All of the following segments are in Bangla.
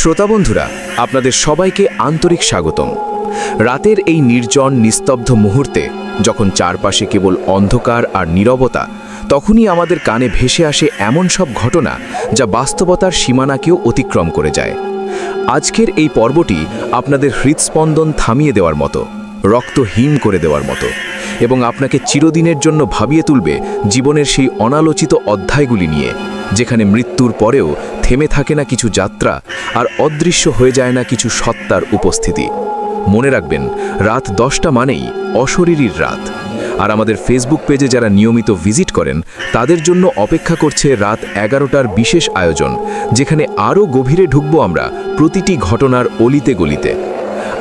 শ্রোতা বন্ধুরা, আপনাদের সবাইকে আন্তরিক স্বাগতম। রাতের এই নির্জন, নিস্তব্ধ মুহূর্তে, যখন চারপাশে কেবল অন্ধকার আর নীরবতা, তখনই আমাদের কানে ভেসে আসে এমন সব ঘটনা যা বাস্তবতার সীমানাকেও অতিক্রম করে যায়। আজকের এই পর্বটি আপনাদের হৃদস্পন্দন থামিয়ে দেওয়ার মতো, রক্ত হিম করে দেওয়ার মতো, এবং আপনাকে চিরদিনের জন্য ভাবিয়ে তুলবে জীবনের সেই অনালোচিত অধ্যায়গুলি নিয়ে, যেখানে মৃত্যুর পরেও থেমে থাকে না কিছু যাত্রা আর অদৃশ্য হয়ে যায় না কিছু সত্তার উপস্থিতি। মনে রাখবেন, রাত দশটা মানেই অশরীরীর রাত। আর আমাদের ফেসবুক পেজে যারা নিয়মিত ভিজিট করেন, তাদের জন্য অপেক্ষা করছে রাত এগারোটার বিশেষ আয়োজন, যেখানে আরও গভীরে ঢুকবো আমরা প্রতিটি ঘটনার অলিতে গলিতে।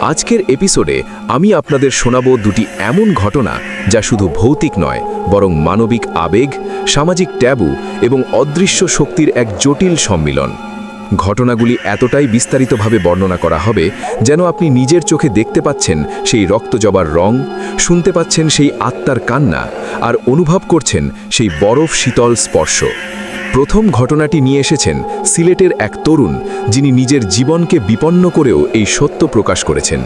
আজকের এপিসোডে আমি আপনাদের শোনাবো দুটি এমন ঘটনা যা শুধু ভৌতিক নয়, বরং মানবিক আবেগ, সামাজিক ট্যাবু এবং অদৃশ্য শক্তির এক জটিল সম্মিলন। ঘটনাগুলি এতটাই বিস্তারিতভাবে বর্ণনা করা হবে যেন আপনি নিজের চোখে দেখতে পাচ্ছেন সেই রক্তজবার রং, শুনতে পাচ্ছেন সেই আত্মার কান্না, আর অনুভব করছেন সেই বরফ শীতল স্পর্শ। প্রথম ঘটনাটি নিয়ে এসেছেন সিলেটের এক তরুণ, যিনি নিজের জীবনকে বিপন্ন করেও এই সত্য প্রকাশ করেছেন।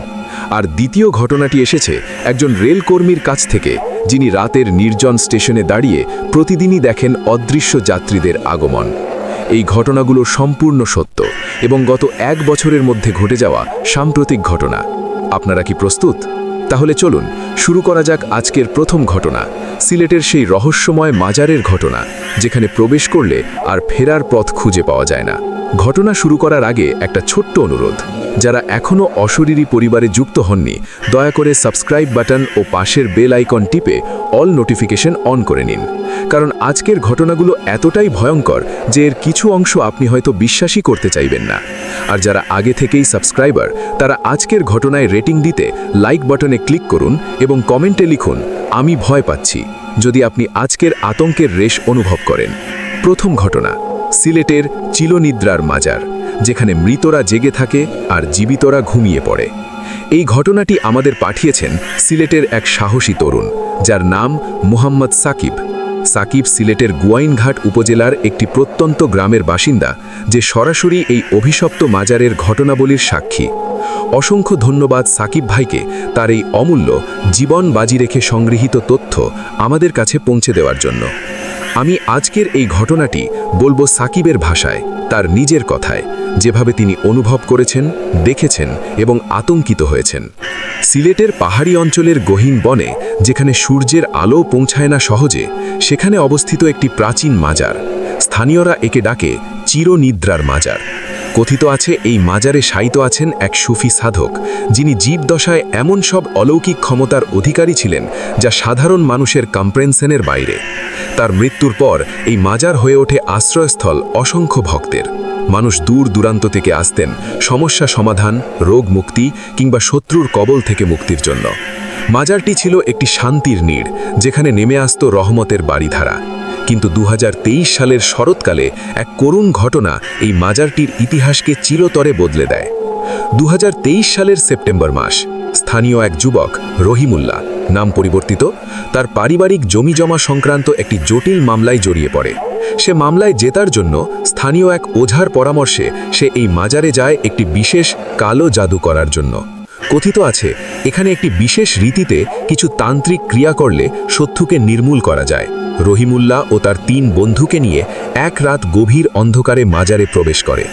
আর দ্বিতীয় ঘটনাটি এসেছে একজন রেলকর্মীর কাছ থেকে, যিনি রাতের নির্জন স্টেশনে দাঁড়িয়ে প্রতিদিনই দেখেন অদৃশ্য যাত্রীদের আগমন। এই ঘটনাগুলো সম্পূর্ণ সত্য এবং গত এক বছরের মধ্যে ঘটে যাওয়া সাম্প্রতিক ঘটনা। আপনারা কি প্রস্তুত? তাহলে চলুন, শুরু করা যাক আজকের প্রথম ঘটনা, সিলেটের সেই রহস্যময় মাজারের ঘটনা, যেখানে প্রবেশ করলে আর ফেরার পথ খুঁজে পাওয়া যায় না। ঘটনা শুরু করার আগে একটা ছোট্ট অনুরোধ। যারা এখনও অশরীরী পরিবারে যুক্ত হননি, দয়া করে সাবস্ক্রাইব বাটন ও পাশের বেল আইকন টিপে অল নোটিফিকেশন অন করে নিন। কারণ আজকের ঘটনাগুলো এতটাই ভয়ঙ্কর যে এর কিছু অংশ আপনি হয়তো বিশ্বাসই করতে চাইবেন না। আর যারা আগে থেকেই সাবস্ক্রাইবার, তারা আজকের ঘটনায় রেটিং দিতে লাইক বাটনে ক্লিক করুন এবং কমেন্টে লিখুন, আমি ভয় পাচ্ছি। যদি আপনি আজকের আতঙ্কের রেশ অনুভব করেন। প্রথম ঘটনা, সিলেটের চিলনিদ্রার মাজার। যেখানে মৃতরা জেগে থাকে আর জীবিতরা ঘুমিয়ে পড়ে। এই ঘটনাটি আমাদের পাঠিয়েছেন সিলেটের এক সাহসী তরুণ, যার নাম মুহাম্মদ সাকিব। সাকিব সিলেটের গুয়াইনঘাট উপজেলার একটি প্রত্যন্ত গ্রামের বাসিন্দা, যে সরাসরি এই অভিশপ্ত মাজারের ঘটনাবলীর সাক্ষী। অসংখ্য ধন্যবাদ সাকিব ভাইকে তার এই অমূল্য জীবন বাজি রেখে সংগৃহীত তথ্য আমাদের কাছে পৌঁছে দেওয়ার জন্য। আমি আজকের এই ঘটনাটি বলব সাকিবের ভাষায়, তার নিজের কথায়, যেভাবে তিনি অনুভব করেছেন, দেখেছেন এবং আতঙ্কিত হয়েছেন। সিলেটের পাহাড়ি অঞ্চলের গহীন বনে, যেখানে সূর্যের আলো পৌঁছায় না সহজে, সেখানে অবস্থিত একটি প্রাচীন মাজার। স্থানীয়রা একে ডাকে চিরনিদ্রার মাজার। কথিত আছে, এই মাজারে শায়িত আছেন এক সুফি সাধক, যিনি জীবদশায় এমন সব অলৌকিক ক্ষমতার অধিকারী ছিলেন, যা সাধারণ মানুষের কম্প্রেনশনের বাইরে। তার মৃত্যুর পর এই মাজার হয়ে ওঠে আশ্রয়স্থল অসংখ্য ভক্তের। মানুষ দূর দূরান্ত থেকে আসতেন সমস্যা সমাধান, রোগ মুক্তি কিংবা শত্রুর কবল থেকে মুক্তির জন্য। মাজারটি ছিল একটি শান্তির নীড়, যেখানে নেমে আসত রহমতের বাড়িধারা। কিন্তু দু হাজার তেইশ সালের শরৎকালে এক করুণ ঘটনা এই মাজারটির ইতিহাসকে চিরতরে বদলে দেয়। দু হাজার তেইশ সালের সেপ্টেম্বর মাস, স্থানীয় এক যুবক, রহিমুল্লাহ, নাম পরিবর্তিত, তার পারিবারিক জমি জমা সংক্রান্ত একটি জটিল মামলায় জড়িয়ে পড়ে। সে মামলায় জেতার জন্য স্থানীয় এক ওঝার পরামর্শে সে এই মাজারে যায় একটি বিশেষ কালো জাদু করার জন্য। কথিত আছে, এখানে একটি বিশেষ রীতিতে কিছু তান্ত্রিক ক্রিয়া করলে শত্রুকে নির্মূল করা যায়। রহিমুল্লাহ ও তার তিন বন্ধুকে নিয়ে এক রাত গভীর অন্ধকারে মাজারে প্রবেশ করে।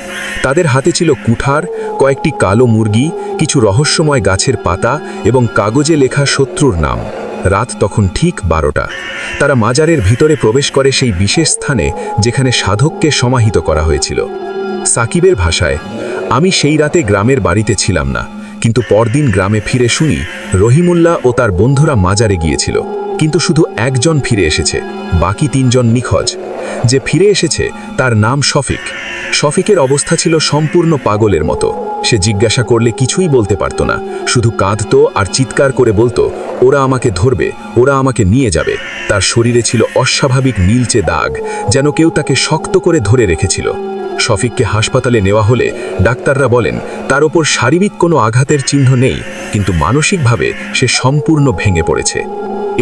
তাদের হাতে ছিল কুঠার, কয়েকটি কালো মুরগি, কিছু রহস্যময় গাছের পাতা এবং কাগজে লেখা শত্রুর নাম। রাত তখন ঠিক বারোটা। তারা মাজারের ভিতরে প্রবেশ করে সেই বিশেষ স্থানে যেখানে সাধককে সমাহিত করা হয়েছিল। সাকিবের ভাষায়, আমি সেই রাতে গ্রামের বাড়িতে ছিলাম না, কিন্তু পরদিন গ্রামে ফিরে শুনি রহিমুল্লাহ ও তার বন্ধুরা মাজারে গিয়েছিল। কিন্তু শুধু একজন ফিরে এসেছে, বাকি তিনজন নিখোঁজ। যে ফিরে এসেছে, তার নাম শফিক। শফিকের অবস্থা ছিল সম্পূর্ণ পাগলের মতো। সে জিজ্ঞাসা করলে কিছুই বলতে পারত না। শুধু কাঁদত আর চিৎকার করে বলতো, ওরা আমাকে ধরবে, ওরা আমাকে নিয়ে যাবে। তার শরীরে ছিল অস্বাভাবিক নীলচে দাগ, যেন কেউ তাকে শক্ত করে ধরে রেখেছিল। শফিককে হাসপাতালে নেওয়া হলে ডাক্তাররা বলেন, তার ওপর শারীরিক কোনো আঘাতের চিহ্ন নেই, কিন্তু মানসিকভাবে সে সম্পূর্ণ ভেঙে পড়েছে।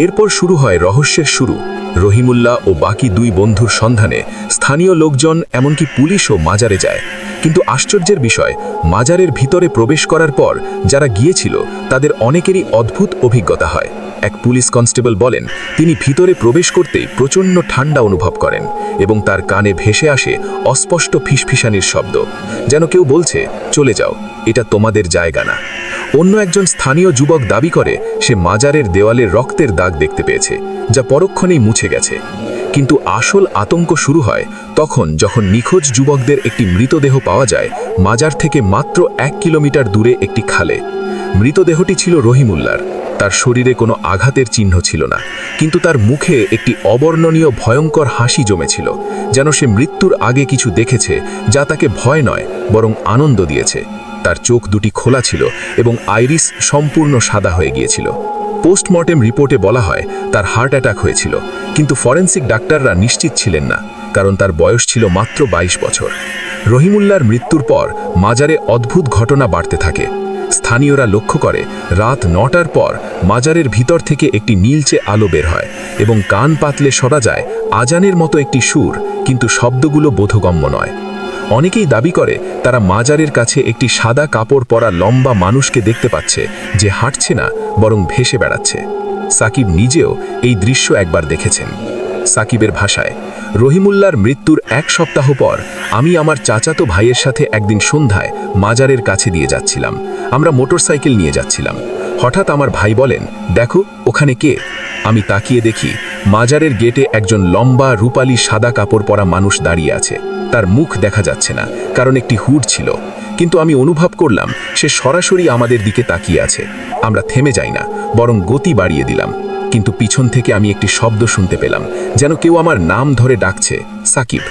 এরপর শুরু হয় রহস্যের শুরু। রহিমুল্লাহ ও বাকি দুই বন্ধুর সন্ধানে স্থানীয় লোকজন, এমনকি পুলিশও মাজারে যায়। কিন্তু আশ্চর্যের বিষয়, মাজারের ভিতরে প্রবেশ করার পর যারা গিয়েছিল, তাদের অনেকেরই অদ্ভুত অভিজ্ঞতা হয়। এক পুলিশ কনস্টেবল বলেন, তিনি ভিতরে প্রবেশ করতেই প্রচণ্ড ঠান্ডা অনুভব করেন এবং তার কানে ভেসে আসে অস্পষ্ট ফিসফিসানির শব্দ, যেন কেউ বলছে, চলে যাও, এটা তোমাদের জায়গা না। অন্য একজন স্থানীয় যুবক দাবি করে, সে মাজারের দেওয়ালে রক্তের দাগ দেখতে পেয়েছে, যা পরক্ষণেই মুছে গেছে। কিন্তু আসল আতঙ্ক শুরু হয় তখন যখন নিখোঁজ যুবকদের একটি মৃতদেহ পাওয়া যায়, মাজার থেকে মাত্র এক কিলোমিটার দূরে একটি খালে। মৃতদেহটি ছিল রহিমুল্লার। তার শরীরে কোনো আঘাতের চিহ্ন ছিল না, কিন্তু তার মুখে একটি অবর্ণনীয় ভয়ঙ্কর হাসি জমেছিল, যেন সে মৃত্যুর আগে কিছু দেখেছে যা তাকে ভয় নয়, বরং আনন্দ দিয়েছে। তার চোখ দুটি খোলা ছিল এবং আইরিস সম্পূর্ণ সাদা হয়ে গিয়েছিল। পোস্টমর্টেম রিপোর্টে বলা হয়, তার হার্ট অ্যাটাক হয়েছিল, কিন্তু ফরেন্সিক ডাক্তাররা নিশ্চিত ছিলেন না, কারণ তার বয়স ছিল মাত্র ২২ বছর। রহিমুল্লার মৃত্যুর পর মাজারে অদ্ভুত ঘটনা বাড়তে থাকে। স্থানীয়রা লক্ষ্য করে, রাত নটার পর মাজারের ভিতর থেকে একটি নীলচে আলো বের হয় এবং কান পাতলে সরা যায় আজানের মতো একটি সুর, কিন্তু শব্দগুলো বোধগম্য নয়। অনেকেই দাবি করে তারা মাজারের কাছে একটি সাদা কাপড় পরা লম্বা মানুষকে দেখতে পাচ্ছে যে হাঁটছে না, বরং ভেসে বেড়াচ্ছে। সাকিব নিজেও এই দৃশ্য একবার দেখেছেন। সাকিবের ভাষায়, রহিমুল্লার মৃত্যুর এক সপ্তাহ পর আমি আমার চাচাতো ভাইয়ের সাথে একদিন সন্ধ্যায় মাজারের কাছে দিয়ে যাচ্ছিলাম। আমরা মোটরসাইকেল নিয়ে যাচ্ছিলাম। হঠাৎ আমার ভাই বলেন, দেখো, ওখানে কে? আমি তাকিয়ে দেখি মাজারের গেটে একজন লম্বা রূপালী সাদা কাপড় পরা মানুষ দাঁড়িয়ে আছে। তার মুখ দেখা যাচ্ছে না, কারণ একটি হুড ছিল। কিন্তু আমি অনুভব করলাম, সে সরাসরি আমাদের দিকে তাকিয়ে আছে। আমরা থেমে যাই না, বরং গতি বাড়িয়ে দিলাম। কিন্তু পিছন থেকে আমি একটি শব্দ শুনতে পেলাম, যেন কেউ আমার নাম ধরে ডাকছে, সাকিব।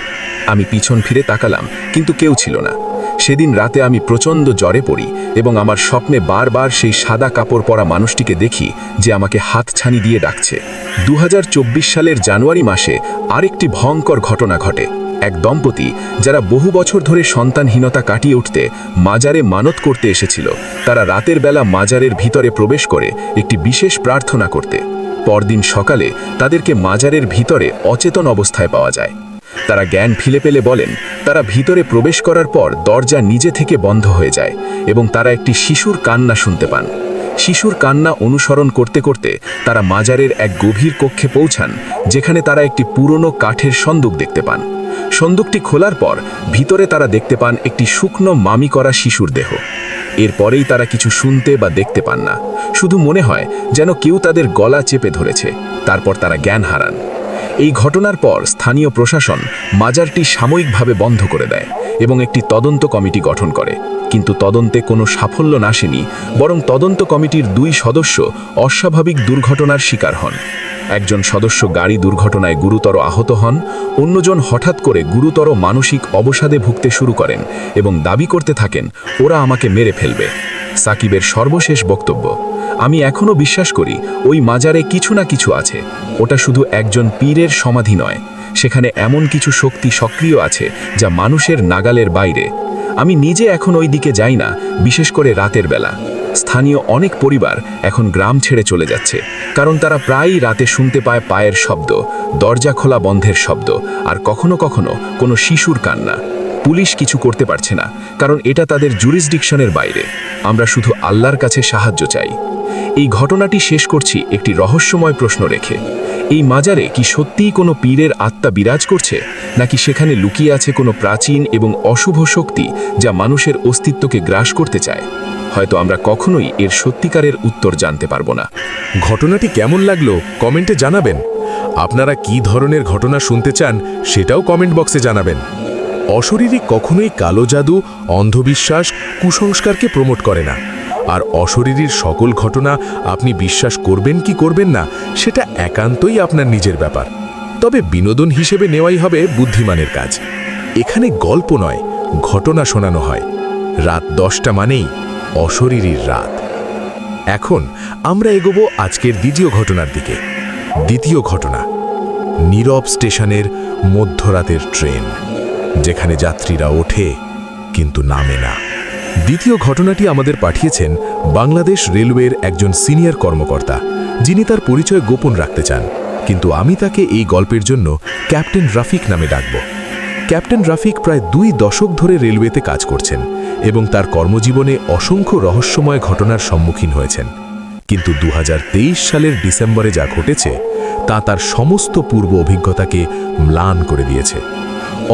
আমি পিছন ফিরে তাকালাম, কিন্তু কেউ ছিল না। সেদিন রাতে আমি প্রচণ্ড জ্বরে পড়ি এবং আমার স্বপ্নে বারবার সেই সাদা কাপড় পরা মানুষটিকে দেখি, যে আমাকে হাত ছানি দিয়ে ডাকছে। দু হাজার চব্বিশ সালের জানুয়ারি মাসে আরেকটি ভয়ঙ্কর ঘটনা ঘটে। এক দম্পতি যারা বহু বছর ধরে সন্তানহীনতা কাটিয়ে উঠতে মাজারে মানত করতে এসেছিল। তারা রাতের বেলা মাজারের ভিতরে প্রবেশ করে একটি বিশেষ প্রার্থনা করতে। পরদিন সকালে তাদেরকে মাজারের ভিতরে অচেতন অবস্থায় পাওয়া যায়। তারা জ্ঞান ফিলে পেলে বলেন, তারা ভিতরে প্রবেশ করার পর দরজা নিজে থেকে বন্ধ হয়ে যায় এবং তারা একটি শিশুর কান্না শুনতে পান। শিশুর কান্না অনুসরণ করতে করতে তারা মাজারের এক গভীর কক্ষে পৌঁছান, যেখানে তারা একটি পুরনো কাঠের সন্দুক দেখতে পান। সন্দুকটি খোলার পর ভিতরে তারা দেখতে পান একটি শুকনো মামি করা শিশুর দেহ। এরপরেই তারা কিছু শুনতে বা দেখতে পান না। শুধু মনে হয় যেন কেউ তাদের গলা চেপে ধরেছে। তারপর তারা জ্ঞান হারান। এই ঘটনার পর স্থানীয় প্রশাসন মাজারটি সাময়িকভাবে বন্ধ করে দেয় এবং একটি তদন্ত কমিটি গঠন করে। কিন্তু তদন্তে কোনো সাফল্য নাসেনি বরং তদন্ত কমিটির দুই সদস্য অস্বাভাবিক দুর্ঘটনার শিকার হন। একজন সদস্য গাড়ি দুর্ঘটনায় গুরুতর আহত হন, অন্যজন হঠাৎ করে গুরুতর মানসিক অবসাদে ভুগতে শুরু করেন এবং দাবি করতে থাকেন, ওরা আমাকে মেরে ফেলবে। সাকিবের সর্বশেষ বক্তব্য, আমি এখনও বিশ্বাস করি, ওই মাজারে কিছু না কিছু আছে। ওটা শুধু একজন পীরের সমাধি নয়। সেখানে এমন কিছু শক্তি সক্রিয় আছে যা মানুষের নাগালের বাইরে। আমি নিজে এখন ওই দিকে যাই না, বিশেষ করে রাতের বেলা। স্থানীয় অনেক পরিবার এখন গ্রাম ছেড়ে চলে যাচ্ছে। কারণ তারা প্রায়ই রাতে শুনতে পায় পায়ের শব্দ, দরজা খোলা বন্ধের শব্দ, আর কখনো কখনো কোনো শিশুর কান্না। পুলিশ কিছু করতে পারছে না, কারণ এটা তাদের জুরিসডিকশনের বাইরে। আমরা শুধু আল্লাহর কাছে সাহায্য চাই। এই ঘটনাটি শেষ করছি একটি রহস্যময় প্রশ্ন রেখে এই মাজারে কি সত্যিই কোনো পীরের আত্মা বিরাজ করছে, নাকি সেখানে লুকিয়ে আছে কোনো প্রাচীন এবং অশুভ শক্তি যা মানুষের অস্তিত্বকে গ্রাস করতে চায়? হয়তো আমরা কখনোই এর সত্যিকারের উত্তর জানতে পারব না। ঘটনাটি কেমন লাগল কমেন্টে জানাবেন। আপনারা কি ধরনের ঘটনা শুনতে চান সেটাও কমেন্ট বক্সে জানাবেন। অশরীরী কখনোই কালো জাদু, অন্ধবিশ্বাস, কুসংস্কারকে প্রমোট করে না। আর অশরীরীর সকল ঘটনা আপনি বিশ্বাস করবেন কি করবেন না, সেটা একান্তই আপনার নিজের ব্যাপার। তবে বিনোদন হিসেবে নেওয়াই হবে বুদ্ধিমানের কাজ। এখানে গল্প নয়, ঘটনা শোনানো হয়। রাত দশটা মানেই অশরীরীর রাত। এখন আমরা এগোবো আজকের দ্বিতীয় ঘটনার দিকে। দ্বিতীয় ঘটনা, নীরব স্টেশনের মধ্যরাতের ট্রেন, যেখানে যাত্রীরা ওঠে কিন্তু নামে না। দ্বিতীয় ঘটনাটি আমাদের পাঠিয়েছেন বাংলাদেশ রেলওয়ের একজন সিনিয়র কর্মকর্তা, যিনি তার পরিচয় গোপন রাখতে চান। কিন্তু আমি তাকে এই গল্পের জন্য ক্যাপ্টেন রাফিক নামে ডাকব। ক্যাপ্টেন রাফিক প্রায় দুই দশক ধরে রেলওয়েতে কাজ করছেন এবং তার কর্মজীবনে অসংখ্য রহস্যময় ঘটনার সম্মুখীন হয়েছেন। কিন্তু দু হাজার তেইশ সালের ডিসেম্বরে যা ঘটেছে, তা তার সমস্ত পূর্ব অভিজ্ঞতাকে ম্লান করে দিয়েছে।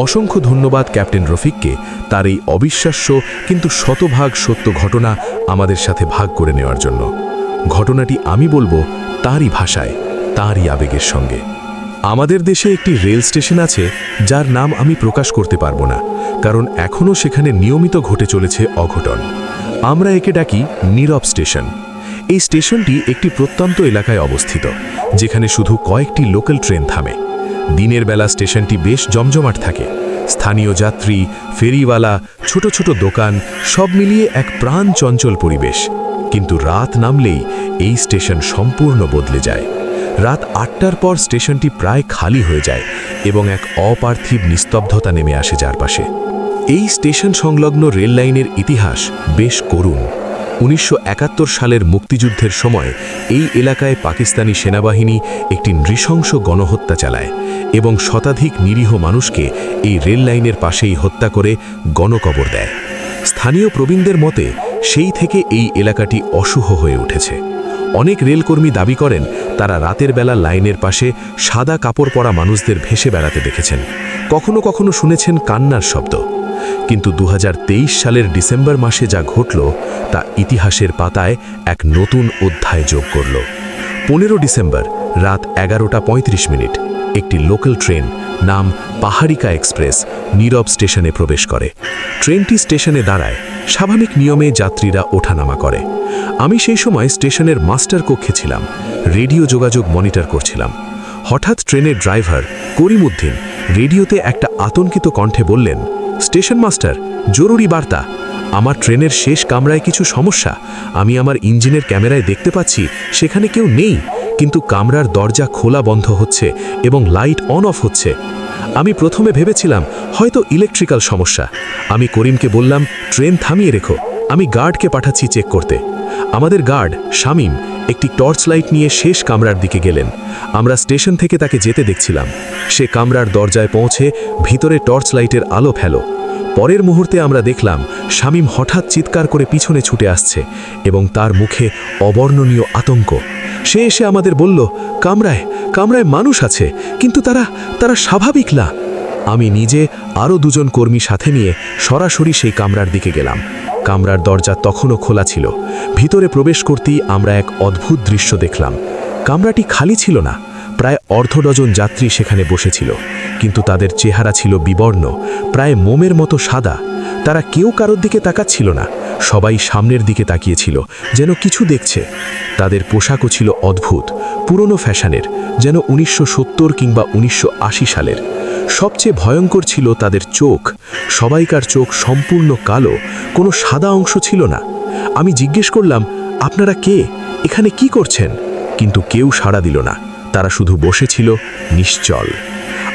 অসংখ্য ধন্যবাদ, ক্যাপ্টেন রফিককে। তার এই অবিশ্বাস্য কিন্তু শতভাগ সত্য ঘটনা আমাদের সাথে ভাগ করে নেওয়ার জন্য। ঘটনাটি আমি বলব তারই ভাষায়, তারই আবেগের সঙ্গে। আমাদের দেশে একটি রেল স্টেশন আছে, যার নাম আমি প্রকাশ করতে পারব না, কারণ এখনও সেখানে নিয়মিত ঘটে চলেছে অঘটন। আমরা একে ডাকি নীরব স্টেশন। এই স্টেশনটি একটি প্রত্যন্ত এলাকায় অবস্থিত, যেখানে শুধু কয়েকটি লোকাল ট্রেন থামে। দিনের বেলা স্টেশনটি বেশ জমজমাট থাকে। স্থানীয় যাত্রী, ফেরিওয়ালা, ছোট ছোট দোকান, সব মিলিয়ে এক প্রাণ চঞ্চল পরিবেশ। কিন্তু রাত নামলেই এই স্টেশন সম্পূর্ণ বদলে যায়। রাত আটটার পর স্টেশনটি প্রায় খালি হয়ে যায় এবং এক অপার্থিব নিস্তব্ধতা নেমে আসে চারপাশে। এই স্টেশন সংলগ্ন রেল লাইনের ইতিহাস বেশ করুণ। উনিশশো একাত্তর সালের মুক্তিযুদ্ধের সময় এই এলাকায় পাকিস্তানি সেনাবাহিনী একটি নৃশংস গণহত্যা চালায় এবং শতাধিক নিরীহ মানুষকে এই রেল লাইনের পাশেই হত্যা করে গণকবর দেয়। স্থানীয় প্রবীণদের মতে, সেই থেকে এই এলাকাটি অশুভ হয়ে উঠেছে। অনেক রেলকর্মী দাবি করেন, তারা রাতের বেলা লাইনের পাশে সাদা কাপড় পরা মানুষদের ভেসে বেড়াতে দেখেছেন। কখনো কখনো শুনেছেন কান্নার শব্দ। কিন্তু দু হাজার তেইশ সালের ডিসেম্বর মাসে যা ঘটল, তা ইতিহাসের পাতায় এক নতুন অধ্যায় যোগ করল। পনেরো ডিসেম্বর, রাত এগারোটা পঁয়ত্রিশ মিনিট, একটি লোকাল ট্রেন নাম পাহাড়িকা এক্সপ্রেস নীরব স্টেশনে প্রবেশ করে। ট্রেনটি স্টেশনে দাঁড়ায়, স্বাভাবিক নিয়মে যাত্রীরা ওঠানামা করে। আমি সেই সময় স্টেশনের মাস্টার কক্ষে ছিলাম, রেডিও যোগাযোগ মনিটর করছিলাম। হঠাৎ ট্রেনের ড্রাইভার করিমুদ্দিন রেডিওতে একটা আতঙ্কিত কণ্ঠে বললেন স্টেশন মাস্টার, জরুরি বার্তা। আমার ট্রেনের শেষ কামরায় কিছু সমস্যা। আমি আমার ইঞ্জিনের ক্যামেরায় দেখতে পাচ্ছি, সেখানে কেউ নেই। কিন্তু কামরার দরজা খোলা বন্ধ হচ্ছে এবং লাইট অন অফ হচ্ছে। আমি প্রথমে ভেবেছিলাম, হয়তো ইলেকট্রিক্যাল সমস্যা। আমি করিমকে বললাম, ট্রেন থামিয়ে রেখো। আমি গার্ডকে পাঠাচ্ছি চেক করতে। আমাদের গার্ড, শামীম, একটি টর্চ লাইট নিয়ে শেষ কামরার দিকে গেলেন। আমরা স্টেশন থেকে তাকে যেতে দেখছিলাম। সে কামরার দরজায় পৌঁছে ভিতরে টর্চ লাইটের আলো ফেলো। পরের মুহূর্তে আমরা দেখলাম, শামীম হঠাৎ চিৎকার করে পিছনে ছুটে আসছে এবং তার মুখে অবর্ণনীয় আতঙ্ক। সে এসে আমাদের বলল, কামরায় কামরায় মানুষ আছে, কিন্তু তারা তারা স্বাভাবিক না। আমি নিজে আরও দুজন কর্মী সাথে নিয়ে সরাসরি সেই কামরার দিকে গেলাম। কামরার দরজা তখনও খোলা ছিল। ভিতরে প্রবেশ করতেই আমরা এক অদ্ভুত দৃশ্য দেখলাম। কামরাটি খালি ছিল না, প্রায় অর্ধ ডজন যাত্রী সেখানে বসেছিল। কিন্তু তাদের চেহারা ছিল বিবর্ণ, প্রায় মোমের মতো সাদা। তারা কেউ কারোর দিকে তাকাচ্ছিল না, সবাই সামনের দিকে তাকিয়েছিল, যেন কিছু দেখছে। তাদের পোশাকও ছিল অদ্ভুত, পুরনো ফ্যাশনের, যেন উনিশশো সত্তর কিংবা উনিশশো আশি সালের। সবচেয়ে ভয়ঙ্কর ছিল তাদের চোখ। সবাইকার চোখ সম্পূর্ণ কালো, কোনো সাদা অংশ ছিল না। আমি জিজ্ঞেস করলাম, আপনারা কে? এখানে কি করছেন? কিন্তু কেউ সাড়া দিল না। তারা শুধু বসেছিল নিশ্চল।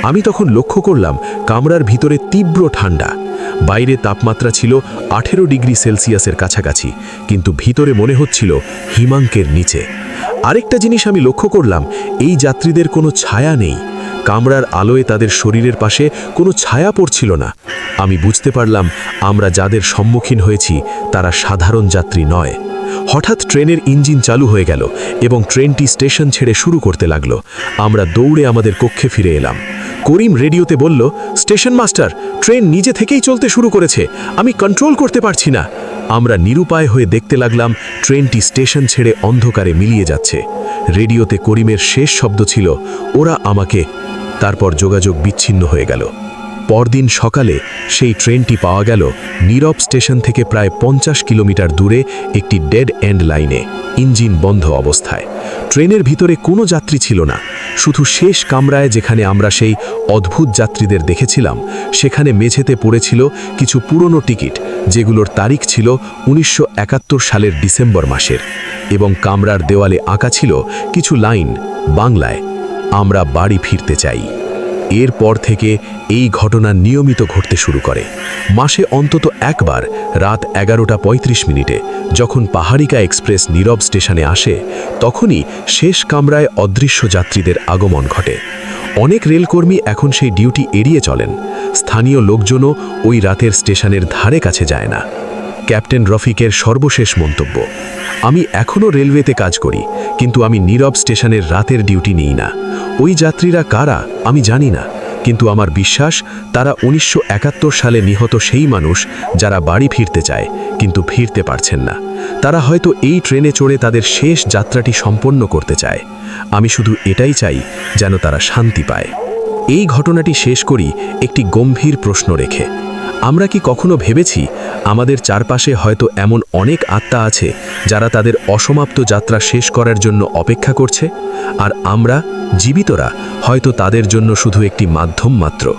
আমি তখন লক্ষ্য করলাম, কামরার ভিতরে তীব্র ঠান্ডা। বাইরে তাপমাত্রা ছিল আঠেরো ডিগ্রি সেলসিয়াসের কাছাকাছি, কিন্তু ভিতরে মনে হচ্ছিল হিমাঙ্কের নিচে। আরেকটা জিনিস আমি লক্ষ্য করলাম, এই যাত্রীদের কোনো ছায়া নেই। কামরার আলোয় তাদের শরীরের পাশে কোনো ছায়া পড়ছিল না। আমি বুঝতে পারলাম আমরা যাদের সম্মুখীন হয়েছি, তারা সাধারণ যাত্রী নয়। হঠাৎ ট্রেনের ইঞ্জিন চালু হয়ে গেল এবং ট্রেনটি স্টেশন ছেড়ে শুরু করতে লাগল। আমরা দৌড়ে আমাদের কক্ষে ফিরে এলাম। করিম রেডিওতে বলল, স্টেশন মাস্টার, ট্রেন নিজে থেকেই চলতে শুরু করেছে। আমি কন্ট্রোল করতে পারছি না। আমরা নিরুপায় হয়ে দেখতে লাগলাম ট্রেনটি স্টেশন ছেড়ে অন্ধকারে মিলিয়ে যাচ্ছে। রেডিওতে করিমের শেষ শব্দ ছিল, ওরা আমাকে। তারপর যোগাযোগ বিচ্ছিন্ন হয়ে গেল। পরদিন সকালে সেই ট্রেনটি পাওয়া গেল নীরব স্টেশন থেকে প্রায় পঞ্চাশ কিলোমিটার দূরে একটি ডেড এন্ড লাইনে, ইঞ্জিন বন্ধ অবস্থায়। ট্রেনের ভিতরে কোনো যাত্রী ছিল না, শুধু শেষ কামরায় যেখানে আমরা সেই অদ্ভুত যাত্রীদের দেখেছিলাম, সেখানে মেঝেতে পড়েছিল কিছু পুরনো টিকিট যেগুলোর তারিখ ছিল উনিশশো একাত্তর সালের ডিসেম্বর মাসের, এবং কামরার দেওয়ালে আঁকা ছিল কিছু লাইন, বাংলায়, আমরা বাড়ি ফিরতে চাই। এরপর থেকে এই ঘটনা নিয়মিত ঘটতে শুরু করে। মাসে অন্তত একবার রাত এগারোটা ৩৫ মিনিটে যখন পাহাড়িকা এক্সপ্রেস নীরব স্টেশনে আসে, তখনই শেষ কামরায় অদৃশ্য যাত্রীদের আগমন ঘটে। অনেক রেলকর্মী এখন সেই ডিউটি এড়িয়ে চলেন। স্থানীয় লোকজনও ওই রাতের স্টেশনের ধারে কাছে যায় না। ক্যাপ্টেন রফিকের সর্বশেষ মন্তব্য, আমি এখনও রেলওয়েতে কাজ করি, কিন্তু আমি নীরব স্টেশনের রাতের ডিউটি নিই না। ওই যাত্রীরা কারা, আমি জানি না, কিন্তু আমার বিশ্বাস, তারা উনিশশো একাত্তর সালে নিহত সেই মানুষ যারা বাড়ি ফিরতে চায়, কিন্তু ফিরতে পারছেন না। তারা হয়তো এই ট্রেনে চড়ে তাদের শেষ যাত্রাটি সম্পন্ন করতে চায়। আমি শুধু এটাই চাই যেন তারা শান্তি পায়। এই ঘটনাটি শেষ করি একটি গম্ভীর প্রশ্ন রেখে। আমরা কি কখনো ভেবেছি আমাদের চারপাশে হয়তো এমন অনেক আত্মা আছে যারা তাদের অসমাপ্ত যাত্রা শেষ করার জন্য অপেক্ষা করছে? আর আমরা, জীবিতরা, হয়তো তাদের জন্য শুধু একটি মাধ্যম মাত্র।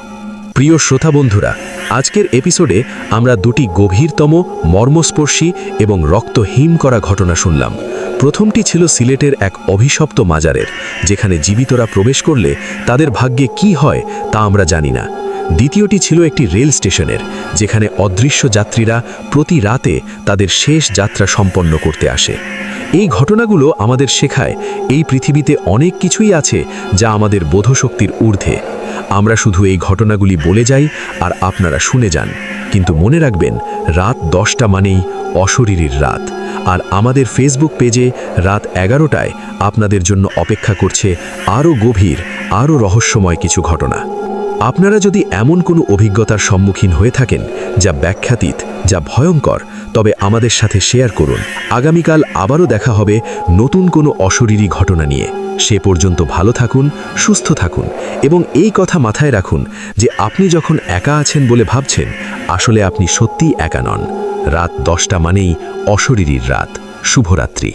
প্রিয় শ্রোতা বন্ধুরা, আজকের এপিসোডে আমরা দুটি গভীরতম, মর্মস্পর্শী এবং রক্তহীন করা ঘটনা শুনলাম। প্রথমটি ছিল সিলেটের এক অভিশপ্ত মাজারের, যেখানে জীবিতরা প্রবেশ করলে তাদের ভাগ্যে কি হয় তা আমরা জানি না। দ্বিতীয়টি ছিল একটি রেল স্টেশনের, যেখানে অদৃশ্য যাত্রীরা প্রতি রাতে তাদের শেষ যাত্রা সম্পন্ন করতে আসে। এই ঘটনাগুলো আমাদের শেখায় এই পৃথিবীতে অনেক কিছুই আছে যা আমাদের বোধশক্তির ঊর্ধ্বে। আমরা শুধু এই ঘটনাগুলি বলে যাই আর আপনারা শুনে যান। কিন্তু মনে রাখবেন, রাত দশটা মানেই অশরীরীর রাত। আর আমাদের ফেসবুক পেজে রাত এগারোটায় আপনাদের জন্য অপেক্ষা করছে আরও গভীর, আরও রহস্যময় কিছু ঘটনা। আপনারা যদি এমন কোনো অভিজ্ঞতার সম্মুখীন হয়ে থাকেন যা ব্যাখ্যাতীত, যা ভয়ঙ্কর, তবে আমাদের সাথে শেয়ার করুন। আগামীকাল আবারও দেখা হবে নতুন কোনো অশরীরী ঘটনা নিয়ে। সে পর্যন্ত ভালো থাকুন, সুস্থ থাকুন এবং এই কথা মাথায় রাখুন যে আপনি যখন একা আছেন বলে ভাবছেন, আসলে আপনি সত্যিই একা নন। রাত দশটা মানেই অশরীরীর রাত। শুভরাত্রি।